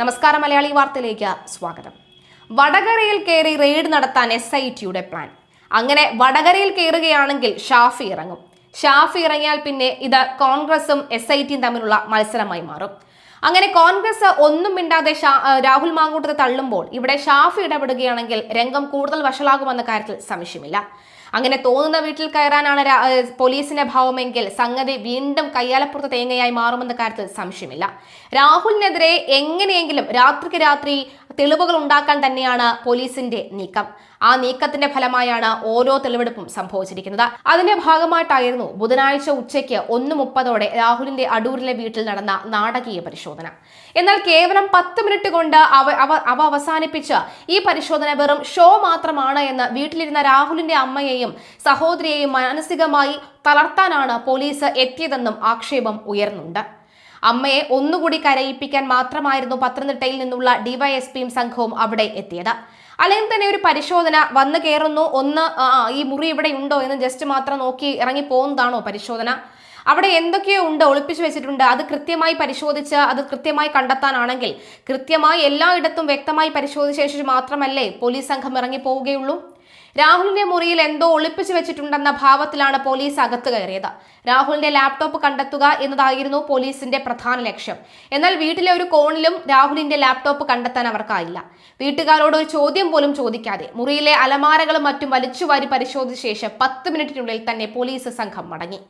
നമസ്കാരം മലയാളി വാർത്തയിലേക്ക് സ്വാഗതം. വടകരയിൽ കയറി റെയ്ഡ് നടത്താൻ എസ് ഐ ടിയുടെ പ്ലാൻ അങ്ങനെ വടകരയിൽ കയറുകയാണെങ്കിൽ ഷാഫി ഇറങ്ങും. ഷാഫി ഇറങ്ങിയാൽ പിന്നെ ഇത് കോൺഗ്രസും എസ് ഐ ടിയും തമ്മിലുള്ള മത്സരമായി മാറും. അങ്ങനെ കോൺഗ്രസ് ഒന്നും മിണ്ടാതെ രാഹുൽ മാങ്കൂട്ടത്തെ തള്ളുമ്പോൾ ഇവിടെ ഷാഫി ഇടപെടുകയാണെങ്കിൽ രംഗം കൂടുതൽ വഷളാകുമെന്ന കാര്യത്തിൽ സംശയമില്ല. അങ്ങനെ തോന്നുന്ന വീട്ടിൽ കയറാനാണ് പോലീസിന്റെ ഭാവമെങ്കിൽ സംഗതി വീണ്ടും കയ്യാലപ്പുറത്ത് തേങ്ങയായി മാറുമെന്ന കാര്യത്തിൽ സംശയമില്ല. രാഹുലിനെതിരെ എങ്ങനെയെങ്കിലും രാത്രിക്ക് രാത്രി തെളിവുകൾ ഉണ്ടാക്കാൻ തന്നെയാണ് പോലീസിന്റെ നീക്കം. ആ നീക്കത്തിന്റെ ഫലമായാണ് ഓരോ തെളിവെടുപ്പും സംഭവിച്ചിരിക്കുന്നത്. അതിന്റെ ഭാഗമായിട്ടായിരുന്നു ബുധനാഴ്ച ഉച്ചയ്ക്ക് ഒന്ന് മുപ്പതോടെ രാഹുലിന്റെ അടൂരിലെ വീട്ടിൽ നടന്ന നാടകീയ പരിശോധന. എന്നാൽ കേവലം പത്ത് മിനിറ്റ് കൊണ്ട് അവ അവ അവ അവസാനിപ്പിച്ച് ഈ പരിശോധന വെറും ഷോ മാത്രമാണ് എന്ന് വീട്ടിലിരുന്ന രാഹുലിന്റെ അമ്മയെയും സഹോദരിയെയും മാനസികമായി തളർത്താനാണ് പോലീസ് എത്തിയതെന്നും ആക്ഷേപം ഉയർന്നുണ്ട്. അമ്മയെ ഒന്നുകൂടി കരയിപ്പിക്കാൻ മാത്രമായിരുന്നു പത്തനംതിട്ടയിൽ നിന്നുള്ള ഡിവൈഎസ്പിയും സംഘവും അവിടെ എത്തിയത്. അല്ലെങ്കിൽ തന്നെ ഒരു പരിശോധന വന്നു കയറുന്നു. ഒന്ന് ഈ മുറി ഇവിടെ ഉണ്ടോ എന്ന് ജസ്റ്റ് മാത്രം നോക്കി ഇറങ്ങി പോകുന്നതാണോ പരിശോധന? അവിടെ എന്തൊക്കെയോ ഉണ്ട് ഒളിപ്പിച്ചു വെച്ചിട്ടുണ്ട്. അത് കൃത്യമായി പരിശോധിച്ച് അത് കൃത്യമായി കണ്ടെത്താനാണെങ്കിൽ കൃത്യമായി എല്ലായിടത്തും വ്യക്തമായി പരിശോധിച്ച ശേഷം മാത്രമല്ലേ പോലീസ് സംഘം ഇറങ്ങി പോവുകയുള്ളൂ? രാഹുലിന്റെ മുറിയിൽ എന്തോ ഒളിപ്പിച്ചു വെച്ചിട്ടുണ്ടെന്ന ഭാവത്തിലാണ് പോലീസ് അകത്ത് കയറിയത്. രാഹുലിന്റെ ലാപ്ടോപ്പ് കണ്ടെത്തുക എന്നതായിരുന്നു പോലീസിന്റെ പ്രധാന ലക്ഷ്യം. എന്നാൽ വീട്ടിലെ ഒരു കോണിലും രാഹുലിന്റെ ലാപ്ടോപ്പ് കണ്ടെത്താൻ അവർക്കായില്ല. വീട്ടുകാരോട് ഒരു ചോദ്യം പോലും ചോദിക്കാതെ മുറിയിലെ അലമാരകളും മറ്റും വലിച്ചുവാരി പരിശോധിച്ച ശേഷം പത്ത് മിനിറ്റിനുള്ളിൽ തന്നെ പോലീസ് സംഘം മടങ്ങി.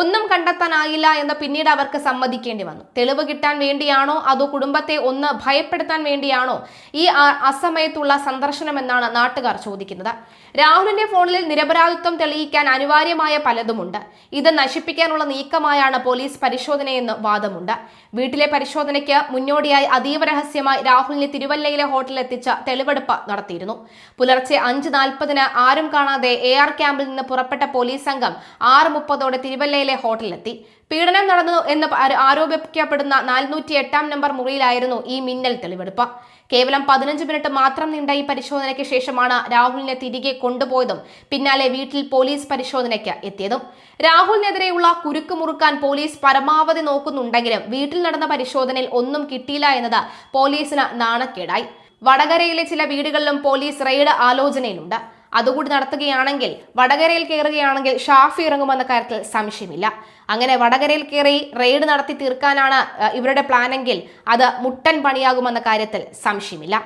ഒന്നും കണ്ടെത്താനായില്ല എന്ന് പിന്നീട് അവർക്ക് സമ്മതിക്കേണ്ടി വന്നു. തെളിവ് കിട്ടാൻ വേണ്ടിയാണോ അതോ കുടുംബത്തെ ഒന്ന് ഭയപ്പെടുത്താൻ വേണ്ടിയാണോ ഈ അസമയത്തുള്ള സന്ദർശനം എന്നാണ് നാട്ടുകാർ ചോദിക്കുന്നത്. രാഹുലിന്റെ ഫോണിൽ നിരപരാധിത്വം തെളിയിക്കാൻ അനിവാര്യമായ പലതുമുണ്ട്. ഇത് നശിപ്പിക്കാനുള്ള നീക്കമായാണ് പോലീസ് പരിശോധനയെന്ന് വാദമുണ്ട്. വീട്ടിലെ പരിശോധനയ്ക്ക് മുന്നോടിയായി അതീവ രഹസ്യമായി രാഹുലിനെ തിരുവല്ലയിലെ ഹോട്ടലിൽ എത്തിച്ച തെളിവെടുപ്പ് നടത്തിയിരുന്നു. പുലർച്ചെ അഞ്ച് നാൽപ്പതിന് ആരും കാണാതെ എ ആർ ക്യാമ്പിൽ നിന്ന് പുറപ്പെട്ട പോലീസ് സംഘം ആറ് മുപ്പതോടെ തിരുവല്ലയിലെ ഹോട്ടലിലെത്തി. പീഡനം നടന്നു എന്ന് ആരോ- ആരോപിക്കപ്പെടുന്ന നാനൂറ്റി എട്ടാം നമ്പർ മുറിയിലായിരുന്നു ഈ മിന്നൽ തെളിവെടുപ്പ്. കേവലം പതിനഞ്ച് മിനിറ്റ് മാത്രം നീണ്ട ഈ പരിശോധനയ്ക്ക് ശേഷമാണ് രാഹുലിനെ തിരികെ കൊണ്ടുപോയതും പിന്നാലെ വീട്ടിൽ പോലീസ് പരിശോധനയ്ക്ക് എത്തിയതും. രാഹുലിനെതിരെയുള്ള കുരുക്ക് മുറുക്കാൻ പോലീസ് പരമാവധി നോക്കുന്നുണ്ടെങ്കിലും വീട്ടിൽ നടന്ന പരിശോധനയിൽ ഒന്നും കിട്ടിയില്ല എന്നത് പോലീസിന് നാണക്കേടായി. വടകരയിലെ ചില വീടുകളിലും പോലീസ് റെയ്ഡ് ആലോചനയിലുണ്ട്. അതുകൂടി നടത്തുകയാണെങ്കിൽ വടകരയിൽ കയറുകയാണെങ്കിൽ ഷാഫി ഇറങ്ങുമെന്ന കാര്യത്തിൽ സംശയമില്ല. അങ്ങനെ വടകരയിൽ കയറി റെയ്ഡ് നടത്തി തീർക്കാനാണ് ഇവരുടെ പ്ലാനെങ്കിൽ അത് മുട്ടൻ പണിയാകുമെന്ന കാര്യത്തിൽ സംശയമില്ല.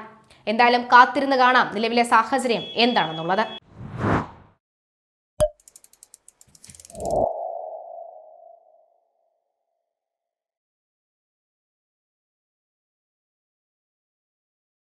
എന്തായാലും കാത്തിരുന്ന് കാണാം നിലവിലെ സാഹചര്യം എന്താണെന്നുള്ളത്.